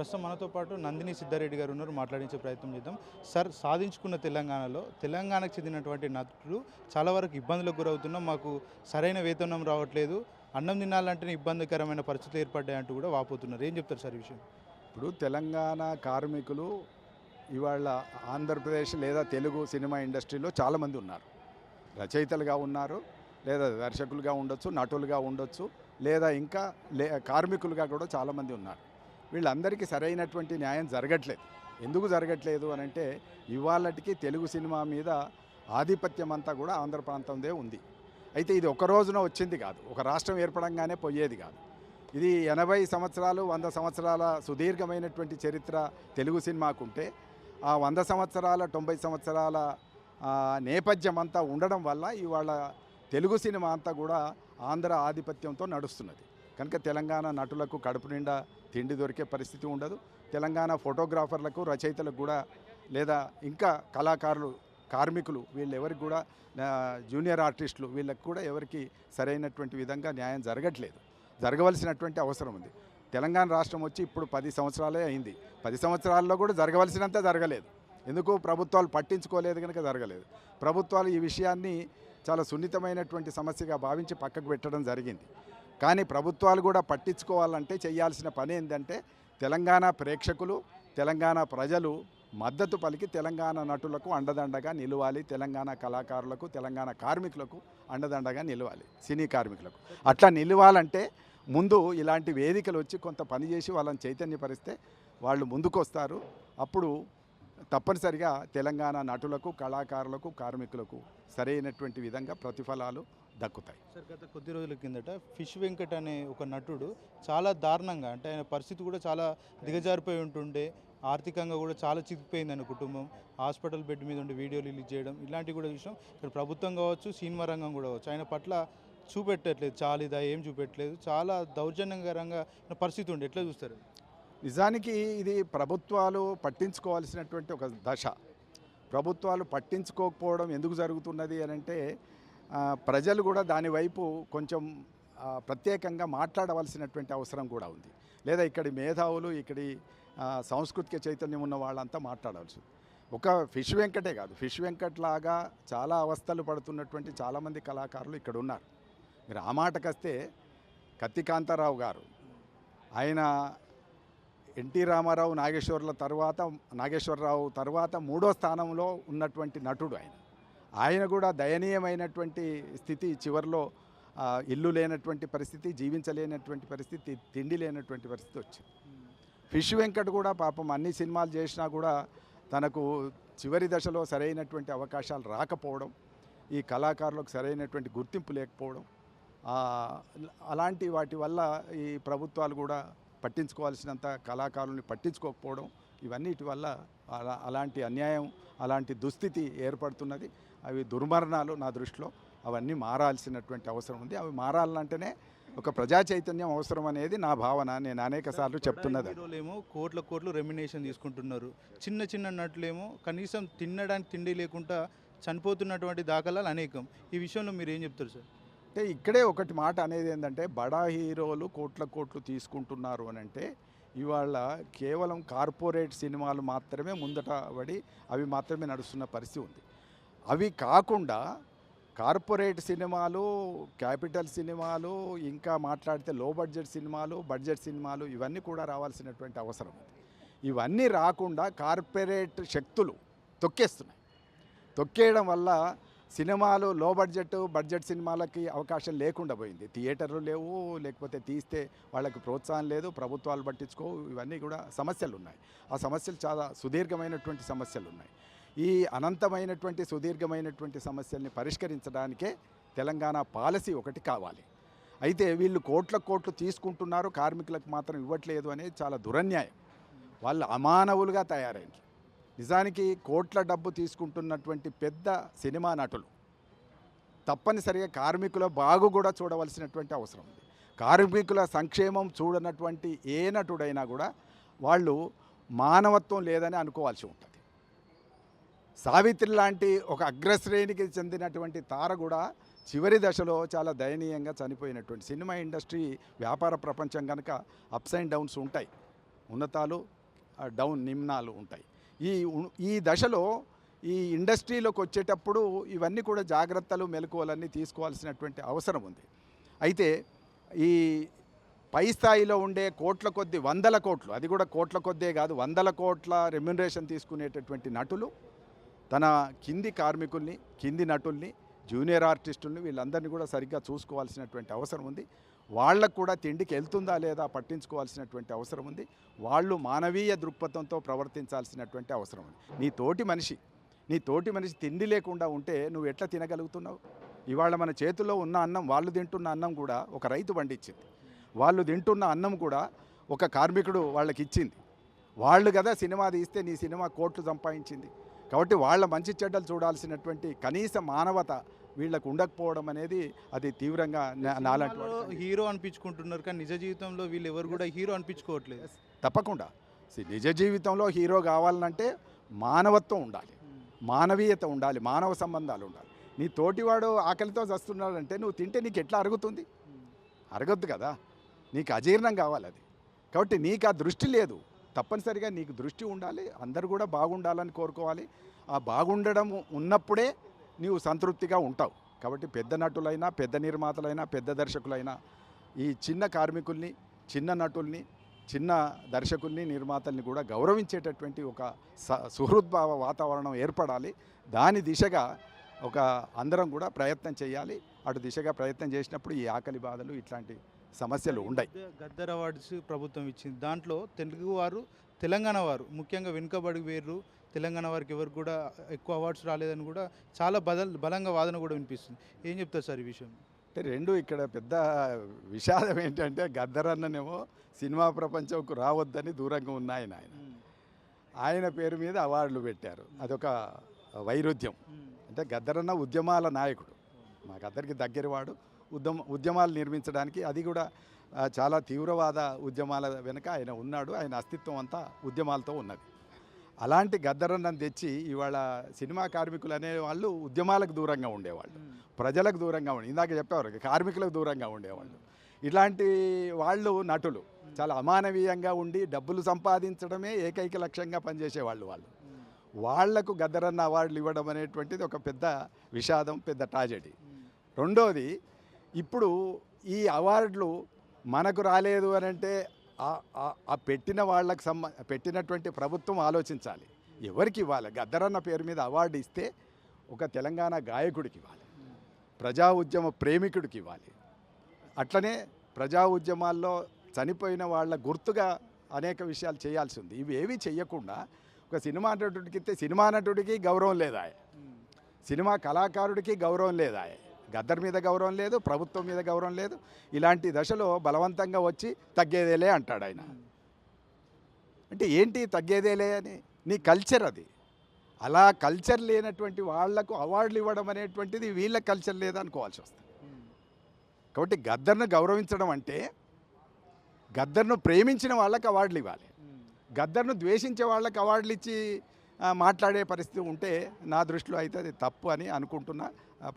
ప్రస్తుతం మనతో పాటు నందిని సిద్ధారెడ్డి గారు ఉన్నారు. మాట్లాడించే ప్రయత్నం చేద్దాం. సార్ సాధించుకున్న తెలంగాణలో తెలంగాణకు చెందినటువంటి నటులు చాలా వరకు ఇబ్బందులకు గురవుతున్నాం. మాకు సరైన వేతనం రావట్లేదు. అన్నం తినాలంటేనే ఇబ్బందికరమైన పరిస్థితులు ఏర్పడ్డాయంటూ కూడా వాపోతున్నారు. ఏం చెప్తారు సార్ విషయం? ఇప్పుడు తెలంగాణ కార్మికులు ఇవాళ ఆంధ్రప్రదేశ్ లేదా తెలుగు సినిమా ఇండస్ట్రీలో చాలామంది ఉన్నారు. రచయితలుగా ఉన్నారు లేదా దర్శకులుగా ఉండొచ్చు నటులుగా ఉండొచ్చు లేదా ఇంకా లే కార్మికులుగా కూడా చాలామంది ఉన్నారు. వీళ్ళందరికీ సరైనటువంటి న్యాయం జరగట్లేదు. ఎందుకు జరగట్లేదు అని అంటే ఇవాళటికి తెలుగు సినిమా మీద ఆధిపత్యం అంతా కూడా ఆంధ్ర ప్రాంతందే ఉంది. అయితే ఇది ఒక రోజున వచ్చింది కాదు. ఒక రాష్ట్రం ఏర్పడంగానే పోయేది కాదు. ఇది ఎనభై సంవత్సరాలు వంద సంవత్సరాల సుదీర్ఘమైనటువంటి చరిత్ర తెలుగు సినిమాకుంటే ఆ వంద సంవత్సరాల తొంభై సంవత్సరాల నేపథ్యం అంతా ఉండడం వల్ల ఇవాళ తెలుగు సినిమా అంతా కూడా ఆంధ్ర ఆధిపత్యంతో నడుస్తున్నది. కనుక తెలంగాణ నటులకు కడుపు నిండా తిండి దొరికే పరిస్థితి ఉండదు. తెలంగాణ ఫోటోగ్రాఫర్లకు రచయితలకు కూడా లేదా ఇంకా కళాకారులు కార్మికులు వీళ్ళు ఎవరికి కూడా జూనియర్ ఆర్టిస్టులు వీళ్ళకి కూడా ఎవరికి సరైనటువంటి విధంగా న్యాయం జరగట్లేదు. జరగవలసినటువంటి అవసరం ఉంది. తెలంగాణ రాష్ట్రం వచ్చి ఇప్పుడు పది సంవత్సరాలే అయింది. పది సంవత్సరాల్లో కూడా జరగవలసినంత జరగలేదు. ఎందుకు? ప్రభుత్వాలు పట్టించుకోలేదు కనుక జరగలేదు. ప్రభుత్వాలు ఈ విషయాన్ని చాలా సున్నితమైనటువంటి సమస్యగా భావించి పక్కకు పెట్టడం జరిగింది. కానీ ప్రభుత్వాలు కూడా పట్టించుకోవాలంటే చేయాల్సిన పని ఏంటంటే తెలంగాణ ప్రేక్షకులు తెలంగాణ ప్రజలు మద్దతు పలికి తెలంగాణ నటులకు అండదండగా నిలవాలి తెలంగాణ కళాకారులకు తెలంగాణ కార్మికులకు అండదండగా నిలవాలి సినీ కార్మికులకు. అట్లా నిలవాలంటే ముందు ఇలాంటి వేదికలు వచ్చి కొంత పని చేసి వాళ్ళని చైతన్యపరిస్తే వాళ్ళు ముందుకొస్తారు. అప్పుడు తప్పనిసరిగా తెలంగాణ నటులకు కళాకారులకు కార్మికులకు సరైనటువంటి విధంగా ప్రతిఫలాలు దక్కుతాయి. సార్ గత కొద్ది రోజుల కిందట ఫిష్ వెంకట్ అనే ఒక నటుడు చాలా దారుణంగా అంటే ఆయన పరిస్థితి కూడా చాలా దిగజారిపోయి ఉంటుండే ఆర్థికంగా కూడా చాలా చిక్కిపోయింది ఆయన కుటుంబం. హాస్పిటల్ బెడ్ మీద ఉండి వీడియోలు రిలీజ్ చేయడం ఇలాంటివి కూడా విషయం ఇక్కడ ప్రభుత్వం కావచ్చు సినిమా రంగం కూడా కావచ్చు ఆయన పట్ల చూపెట్టట్లేదు చాలా ఇదా ఏం చూపెట్టలేదు చాలా దౌర్జన్యకరంగా పరిస్థితి ఉండే. ఎట్లా చూస్తారు? నిజానికి ఇది ప్రభుత్వాలు పట్టించుకోవాల్సినటువంటి ఒక దశ. ప్రభుత్వాలు పట్టించుకోకపోవడం ఎందుకు జరుగుతున్నది అని అంటే ప్రజలు కూడా దానివైపు కొంచెం ప్రత్యేకంగా మాట్లాడవలసినటువంటి అవసరం కూడా ఉంది. లేదా ఇక్కడి మేధావులు ఇక్కడి సాంస్కృతిక చైతన్యం ఉన్న వాళ్ళంతా మాట్లాడవలసి ఒక ఫిష్ వెంకటే కాదు. ఫిష్ వెంకట్ లాగా చాలా అవస్థలు పడుతున్నటువంటి చాలామంది కళాకారులు ఇక్కడ ఉన్నారు. మీరు ఆ మాటకొస్తే కత్తికాంతారావు గారు ఆయన ఎన్టీ రామారావు నాగేశ్వర్ల తర్వాత నాగేశ్వరరావు తర్వాత మూడో స్థానంలో ఉన్నటువంటి నటుడు ఆయన. ఆయన కూడా దయనీయమైనటువంటి స్థితి చివరిలో ఇల్లు లేనటువంటి పరిస్థితి జీవించలేనటువంటి పరిస్థితి తిండి లేనటువంటి పరిస్థితి వచ్చింది. ఫిష్ వెంకట్ కూడా పాపం అన్ని సినిమాలు చేసినా కూడా తనకు చివరి దశలో సరైనటువంటి అవకాశాలు రాకపోవడం ఈ కళాకారులకు సరైనటువంటి గుర్తింపు లేకపోవడం అలాంటి వాటి వల్ల ఈ ప్రభుత్వాలు కూడా పట్టించుకోవాల్సినంత కళాకారుల్ని పట్టించుకోకపోవడం ఇవన్నిటి వల్ల అలా అలాంటి అన్యాయం అలాంటి దుస్థితి ఏర్పడుతున్నది. అవి దుర్మరణాలు నా దృష్టిలో అవన్నీ మారాల్సినటువంటి అవసరం ఉంది. అవి మారాలంటేనే ఒక ప్రజా చైతన్యం అవసరం అనేది నా భావన నేను అనేక సార్లు చెప్తున్నది. హీరోలేమో కోట్ల కోట్లు రెమ్యునేషన్ తీసుకుంటున్నారు. చిన్న చిన్న నటులేమో కనీసం తినడానికి తిండి లేకుండా చనిపోతున్నటువంటి దాఖలాలు అనేకం. ఈ విషయంలో మీరు ఏం చెప్తారు సార్? అంటే ఇక్కడే ఒకటి మాట అనేది ఏంటంటే బడా హీరోలు కోట్ల కోట్లు తీసుకుంటున్నారు అని అంటే ఇవాళ కేవలం కార్పొరేట్ సినిమాలు మాత్రమే ముందట పడి అవి మాత్రమే నడుస్తున్న పరిస్థితి ఉంది. అవి కాకుండా కార్పొరేట్ సినిమాలు క్యాపిటల్ సినిమాలు ఇంకా మాట్లాడితే లో బడ్జెట్ సినిమాలు బడ్జెట్ సినిమాలు ఇవన్నీ కూడా రావాల్సినటువంటి అవసరం ఉంది ఇవన్నీ రాకుండా కార్పొరేట్ శక్తులు తొక్కేస్తున్నాయి. తొక్కేయడం వల్ల సినిమాలు లో బడ్జెట్ బడ్జెట్ సినిమాలకి అవకాశం లేకుండా పోయింది. థియేటర్లు లేవు లేకపోతే తీస్తే వాళ్ళకి ప్రోత్సాహం లేదు ప్రభుత్వాలు పట్టించుకో ఇవన్నీ కూడా సమస్యలు ఉన్నాయి. ఆ సమస్యలు చాలా సుదీర్ఘమైనటువంటి సమస్యలు ఉన్నాయి. ఈ అనంతమైనటువంటి సుదీర్ఘమైనటువంటి సమస్యల్ని పరిష్కరించడానికే తెలంగాణ పాలసీ ఒకటి కావాలి. అయితే వీళ్ళు కోట్ల కోట్లు తీసుకుంటున్నారు కార్మికులకు మాత్రం ఇవ్వట్లేదు అనేది చాలా దురన్యాయం. వాళ్ళు అమానవులుగా తయారైంది నిజానికి కోట్ల డబ్బు తీసుకుంటున్నటువంటి పెద్ద సినిమా నటులు తప్పనిసరిగా కార్మికుల బాగు కూడా చూడవలసినటువంటి అవసరం ఉంది. కార్మికుల సంక్షేమం చూడనటువంటి ఏ నటుడైనా కూడా వాళ్ళు మానవత్వం లేదని అనుకోవాల్సి ఉంటుంది. సావిత్రి లాంటి ఒక అగ్రశ్రేణికి చెందినటువంటి తార కూడా చివరి దశలో చాలా దయనీయంగా చనిపోయినటువంటి సినిమా ఇండస్ట్రీ వ్యాపార ప్రపంచం కనుక అప్స్ అండ్ డౌన్స్ ఉంటాయి. ఉన్నతాలు డౌన్ నిమ్నాలు ఉంటాయి. ఈ ఈ దశలో ఈ ఇండస్ట్రీలోకి వచ్చేటప్పుడు ఇవన్నీ కూడా జాగ్రత్తలు మెలకువలన్నీ తీసుకోవాల్సినటువంటి అవసరం ఉంది. అయితే ఈ పై స్థాయిలో ఉండే కోట్ల కొద్ది వందల కోట్లు అది కూడా కోట్ల కొద్దే కాదు వందల కోట్ల రెమ్యునరేషన్ తీసుకునేటటువంటి నటులు తన కింది కార్మికుల్ని కింది నటుల్ని జూనియర్ ఆర్టిస్టుల్ని వీళ్ళందరినీ కూడా సరిగ్గా చూసుకోవాల్సినటువంటి అవసరం ఉంది. వాళ్ళకు కూడా తిండికి వెళ్తుందా లేదా పట్టించుకోవాల్సినటువంటి అవసరం ఉంది. వాళ్ళు మానవీయ దృక్పథంతో ప్రవర్తించాల్సినటువంటి అవసరం ఉంది. నీ తోటి మనిషి నీ తోటి మనిషి తిండి లేకుండా ఉంటే నువ్వు ఎట్లా తినగలుగుతున్నావు? ఇవాళ మన చేతిలో ఉన్న అన్నం వాళ్ళు తింటున్న అన్నం కూడా ఒక రైతు పండించింది. వాళ్ళు తింటున్న అన్నం కూడా ఒక కార్మికుడు వాళ్ళకి ఇచ్చింది వాళ్ళు కదా సినిమా తీస్తే నీ సినిమా కోట్లు సంపాదించింది. కాబట్టి వాళ్ళ మంచి చెడ్డలు చూడాల్సినటువంటి కనీస మానవత వీళ్ళకు ఉండకపోవడం అనేది అది తీవ్రంగా నాలాంటి హీరో అనిపించుకుంటున్నారు కానీ నిజ జీవితంలో వీళ్ళు ఎవరు కూడా హీరో అనిపించుకోవట్లేదు. తప్పకుండా. నిజ జీవితంలో హీరో కావాలంటే మానవత్వం ఉండాలి. మానవీయత ఉండాలి మానవ సంబంధాలు ఉండాలి. నీ తోటివాడు ఆకలితో చస్తున్నాడంటే నువ్వు తింటే నీకు ఎట్లా అరుగుతుంది? అరగద్దు కదా. నీకు అజీర్ణం కావాలి అది. కాబట్టి నీకు ఆ దృష్టి లేదు. తప్పనిసరిగా నీకు దృష్టి ఉండాలి అందరు కూడా బాగుండాలని కోరుకోవాలి. ఆ బాగుండడం ఉన్నప్పుడే నీవు సంతృప్తిగా ఉంటావు. కాబట్టి పెద్ద నటులైనా పెద్ద నిర్మాతలైనా పెద్ద దర్శకులైనా ఈ చిన్న కార్మికుల్ని చిన్న నటుల్ని చిన్న దర్శకుల్ని నిర్మాతల్ని కూడా గౌరవించేటటువంటి ఒక స సుహృద్భావ వాతావరణం ఏర్పడాలి. దాని దిశగా ఒక అందరం కూడా ప్రయత్నం చేయాలి. అటు దిశగా ప్రయత్నం చేసినప్పుడు ఈ ఆకలి బాధలు ఇట్లాంటి సమస్యలు గద్ద- గద్దర్ అవార్డ్స్ ప్రభుత్వం ఇచ్చింది. దాంట్లో తెలుగు వారు తెలంగాణ వారు ముఖ్యంగా వెనుకబడి వేరు తెలంగాణ వారికి ఎవరికి కూడా ఎక్కువ అవార్డ్స్ రాలేదని కూడా చాలా బదల్ బలంగా వాదన కూడా వినిపిస్తుంది. ఏం చెప్తారు సార్ ఈ విషయం? అంటే రెండు ఇక్కడ పెద్ద విషాదం ఏంటంటే గద్దరన్ననేమో సినిమా ప్రపంచంకు రావద్దని దూరంగా ఉన్న ఆయన ఆయన ఆయన పేరు మీద అవార్డులు పెట్టారు. అదొక వైరుధ్యం. అంటే గద్దరన్న ఉద్యమాల నాయకుడు. మా గద్దరికి దగ్గరవాడు. ఉద్యమ ఉద్యమాలు నిర్మించడానికి అది కూడా చాలా తీవ్రవాద ఉద్యమాల వెనుక ఆయన ఉన్నాడు. ఆయన అస్తిత్వం అంతా ఉద్యమాలతో ఉన్నది. అలాంటి గద్దరన్నను తెచ్చి ఇవాళ సినిమా కార్మికులు అనే వాళ్ళు ఉద్యమాలకు దూరంగా ఉండేవాళ్ళు. ప్రజలకు దూరంగా ఉండి ఇందాక చెప్పేవారు కార్మికులకు దూరంగా ఉండేవాళ్ళు. ఇలాంటి వాళ్ళు నటులు. చాలా అమానవీయంగా ఉండి డబ్బులు సంపాదించడమే ఏకైక లక్ష్యంగా పనిచేసేవాళ్ళు వాళ్ళు. వాళ్ళకు గద్దరన్న అవార్డులు ఇవ్వడం అనేటువంటిది ఒక పెద్ద విషాదం పెద్ద ట్రాజెడీ. రెండోది ఇప్పుడు ఈ అవార్డులు మనకు రాలేదు అని అంటే ఆ- పెట్టిన వాళ్ళకి సంబ పెట్టినటువంటి ప్రభుత్వం ఆలోచించాలి. ఎవరికి ఇవ్వాలి? గద్దరన్న పేరు మీద అవార్డు ఇస్తే ఒక తెలంగాణ గాయకుడికి ఇవ్వాలి. ప్రజా ఉద్యమ ప్రేమికుడికి ఇవ్వాలి. అట్లనే ప్రజా ఉద్యమాల్లో చనిపోయిన వాళ్ళ గుర్తుగా అనేక విషయాలు చేయాల్సి ఉంది. ఇవి ఏవి చెయ్యకుండా ఒక సినిమా నటుడికి ఇస్తే సినిమా నటుడికి గౌరవం లేదా సినిమా కళాకారుడికి గౌరవం లేదా గద్దర్ మీద గౌరవం లేదు ప్రభుత్వం మీద గౌరవం లేదు. ఇలాంటి దశలో బలవంతంగా వచ్చి తగ్గేదేలే అంటాడు ఆయన. అంటే ఏంటి తగ్గేదేలే అని? నీ కల్చర్ అది. అలా కల్చర్ లేనటువంటి వాళ్ళకు అవార్డులు ఇవ్వడం అనేటువంటిది వీళ్ళ కల్చర్ లేదనుకోవాల్సి వస్తుంది. కాబట్టి గద్దర్ను గౌరవించడం అంటే గద్దర్ను ప్రేమించిన వాళ్ళకి అవార్డులు ఇవ్వాలి. గద్దర్ను ద్వేషించే వాళ్ళకి అవార్డులు ఇచ్చి మాట్లాడే పరిస్థితి ఉంటే నా దృష్టిలో అయితే అది తప్పు అని అనుకుంటున్నా.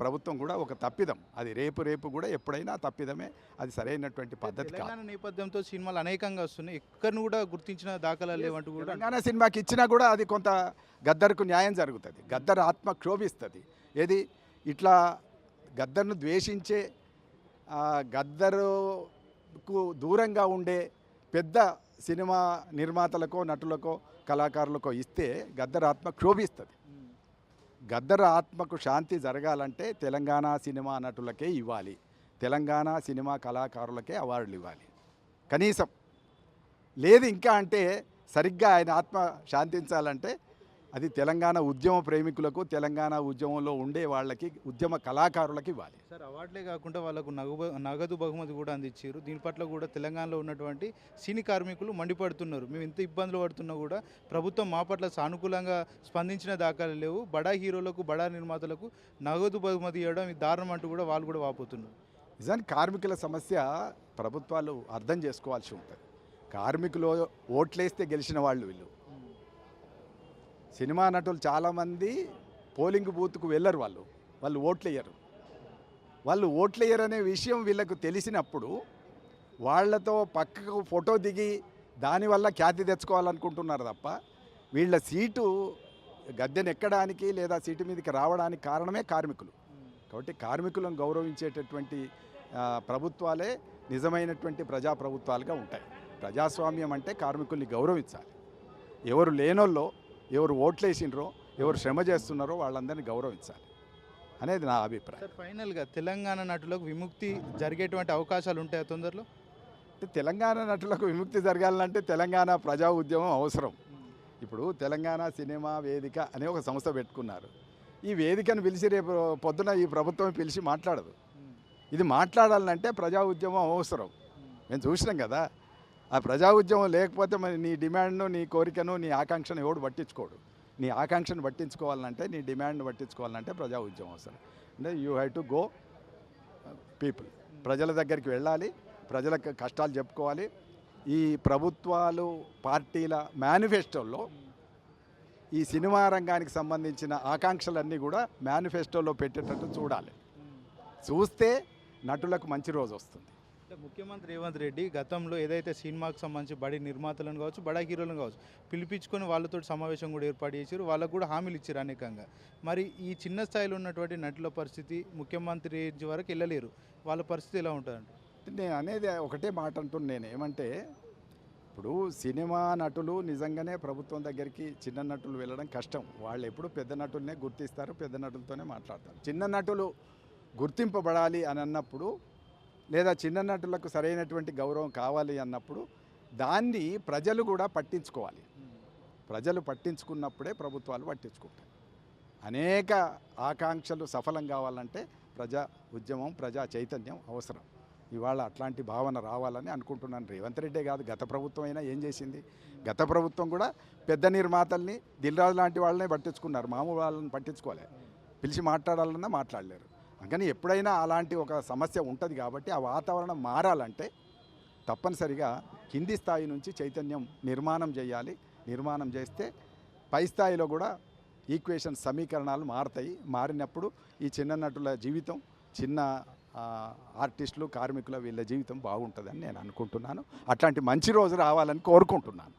ప్రభుత్వం కూడా ఒక తప్పిదం. అది రేపు రేపు కూడా ఎప్పుడైనా తప్పిదమే. అది సరైనటువంటి పద్ధతి తెలంగాణ నేపథ్యంతో సినిమాలు అనేకంగా వస్తున్నాయి. ఎక్కడిని కూడా గుర్తించిన దాఖలాలు లేవంటూ కూడా తెలంగాణ సినిమాకి ఇచ్చినా కూడా అది కొంత గద్దర్కు న్యాయం జరుగుతుంది. గద్దర్ ఆత్మ క్షోభిస్తుంది. ఏది? ఇట్లా గద్దర్ను ద్వేషించే గద్దరుకు దూరంగా ఉండే పెద్ద సినిమా నిర్మాతలకో నటులకో కళాకారులకో ఇస్తే గద్దర ఆత్మ క్షోభిస్తుంది. గద్దర ఆత్మకు శాంతి జరగాలంటే తెలంగాణ సినిమా నటులకే ఇవ్వాలి. తెలంగాణ సినిమా కళాకారులకే అవార్డులు ఇవ్వాలి. కనీసం. లేదు ఇంకా అంటే సరిగ్గా ఆయన ఆత్మ శాంతించాలంటే అది తెలంగాణ ఉద్యమ ప్రేమికులకు తెలంగాణ ఉద్యమంలో ఉండే వాళ్ళకి ఉద్యమ కళాకారులకి ఇవ్వాలి. సార్ అవార్డులే కాకుండా వాళ్ళకు నగదు నగదు బహుమతి కూడా అందించారు. దీని పట్ల కూడా తెలంగాణలో ఉన్నటువంటి సినీ కార్మికులు మండిపడుతున్నారు. మేము ఎంత ఇబ్బందులు పడుతున్నా కూడా ప్రభుత్వం మా పట్ల సానుకూలంగా స్పందించిన దాఖలు లేవు. బడా హీరోలకు బడా నిర్మాతలకు నగదు బహుమతి ఇవ్వడం ఇది దారుణం అంటూ కూడా వాళ్ళు కూడా వాపోతున్నారు. నిజానికి కార్మికుల సమస్య ప్రభుత్వాలు అర్థం చేసుకోవాల్సి ఉంటుంది. కార్మికులు ఓట్లేస్తే గెలిచిన వాళ్ళు వీళ్ళు. సినిమా నటులు చాలామంది పోలింగ్ బూత్కు వెళ్ళరు వాళ్ళు. వాళ్ళు ఓట్లేయరు. వాళ్ళు ఓట్లేయరు అనే విషయం వీళ్ళకు తెలిసినప్పుడు వాళ్ళతో పక్కకు ఫోటో దిగి దానివల్ల ఖ్యాతి తెచ్చుకోవాలనుకుంటున్నారు తప్ప వీళ్ళ సీటు గద్దెనెక్కడానికి లేదా సీటు మీదకి రావడానికి కారణమే కార్మికులు. కాబట్టి కార్మికులను గౌరవించేటటువంటి ప్రభుత్వాలే నిజమైనటువంటి ప్రజాప్రభుత్వాలుగా ఉంటాయి. ప్రజాస్వామ్యం అంటే కార్మికుల్ని గౌరవించాలి. ఎవరు లేనోళ్ళో ఎవరు ఓట్లేసినరో ఎవరు శ్రమ చేస్తున్నారో వాళ్ళందరినీ గౌరవించాలి అనేది నా అభిప్రాయం. ఫైనల్గా తెలంగాణ నటులకు విముక్తి జరిగేటువంటి అవకాశాలు ఉంటాయా తొందరలో? అంటే తెలంగాణ నటులకు విముక్తి జరగాలంటే తెలంగాణ ప్రజా ఉద్యమం అవసరం. ఇప్పుడు తెలంగాణ సినిమా వేదిక అనే ఒక సంస్థ పెట్టుకున్నారు. ఈ వేదికను పిలిచి రేపు పొద్దున ఈ ప్రభుత్వం పిలిచి మాట్లాడదు. ఇది మాట్లాడాలంటే ప్రజా ఉద్యమం అవసరం. మేము చూసినాం కదా ఆ ప్రజా ఉద్యమం లేకపోతే మరి నీ డిమాండ్ను నీ కోరికను నీ ఆకాంక్షను ఎవడు పట్టించుకోడు. నీ ఆకాంక్షను పట్టించుకోవాలంటే నీ డిమాండ్ను పట్టించుకోవాలంటే ప్రజా ఉద్యమం అవసరం. అంటే you have to go people. ప్రజల దగ్గరికి వెళ్ళాలి ప్రజలకు కష్టాలు చెప్పుకోవాలి. ఈ ప్రభుత్వాలు పార్టీల మేనిఫెస్టోల్లో ఈ సినిమా రంగానికి సంబంధించిన ఆకాంక్షలన్నీ కూడా మేనిఫెస్టోలో పెట్టేటట్టు చూడాలి. చూస్తే నటులకు మంచి రోజు వస్తుంది. ముఖ్యమంత్రి రేవంత్ రెడ్డి గతంలో ఏదైతే సినిమాకు సంబంధించి బడి నిర్మాతలను కావచ్చు బడా హీరోలను కావచ్చు పిలిపించుకొని వాళ్ళతో సమావేశం కూడా ఏర్పాటు చేశారు. వాళ్ళకు కూడా హామీలు ఇచ్చారు అనేకంగా. మరి ఈ చిన్న స్థాయిలో ఉన్నటువంటి నటుల పరిస్థితి ముఖ్యమంత్రి వరకు వెళ్ళలేరు. వాళ్ళ పరిస్థితి ఎలా ఉంటుందంట నేను అనేది ఒకటే మాట అంటున్నాను నేను. ఏమంటే ఇప్పుడు సినిమా నటులు నిజంగానే ప్రభుత్వం దగ్గరికి చిన్న నటులు వెళ్ళడం కష్టం. వాళ్ళు ఎప్పుడు పెద్ద నటులనే గుర్తిస్తారు పెద్ద నటులతోనే మాట్లాడతారు. చిన్న నటులు గుర్తింపబడాలి అని అన్నప్పుడు లేదా చిన్న నటులకు సరైనటువంటి గౌరవం కావాలి అన్నప్పుడు దాన్ని ప్రజలు కూడా పట్టించుకోవాలి. ప్రజలు పట్టించుకున్నప్పుడే ప్రభుత్వాలు పట్టించుకుంటాయి. అనేక ఆకాంక్షలు సఫలం కావాలంటే ప్రజా ఉద్యమం ప్రజా చైతన్యం అవసరం. ఇవాళ అట్లాంటి భావన రావాలని అనుకుంటున్నాను. రేవంత్ రెడ్డే కాదు గత ప్రభుత్వం అయినా ఏం చేసింది? గత ప్రభుత్వం కూడా పెద్ద నిర్మాతల్ని దిల్రాజు లాంటి వాళ్ళని పట్టించుకున్నారు. మామూలు వాళ్ళని పట్టించుకోలే. పిలిచి మాట్లాడాలన్నా మాట్లాడలేరు. అందుకని ఎప్పుడైనా అలాంటి ఒక సమస్య ఉంటుంది కాబట్టి ఆ వాతావరణం మారాలంటే తప్పనిసరిగా కింది స్థాయి నుంచి చైతన్యం నిర్మాణం చేయాలి. నిర్మాణం చేస్తే పై స్థాయిలో కూడా ఈక్వేషన్ సమీకరణాలు మారుతాయి. మారినప్పుడు ఈ చిన్న నటుల జీవితం చిన్న ఆర్టిస్టులు కార్మికుల వీళ్ళ జీవితం బాగుంటుందని నేను అనుకుంటున్నాను. అట్లాంటి మంచి రోజు రావాలని కోరుకుంటున్నాను.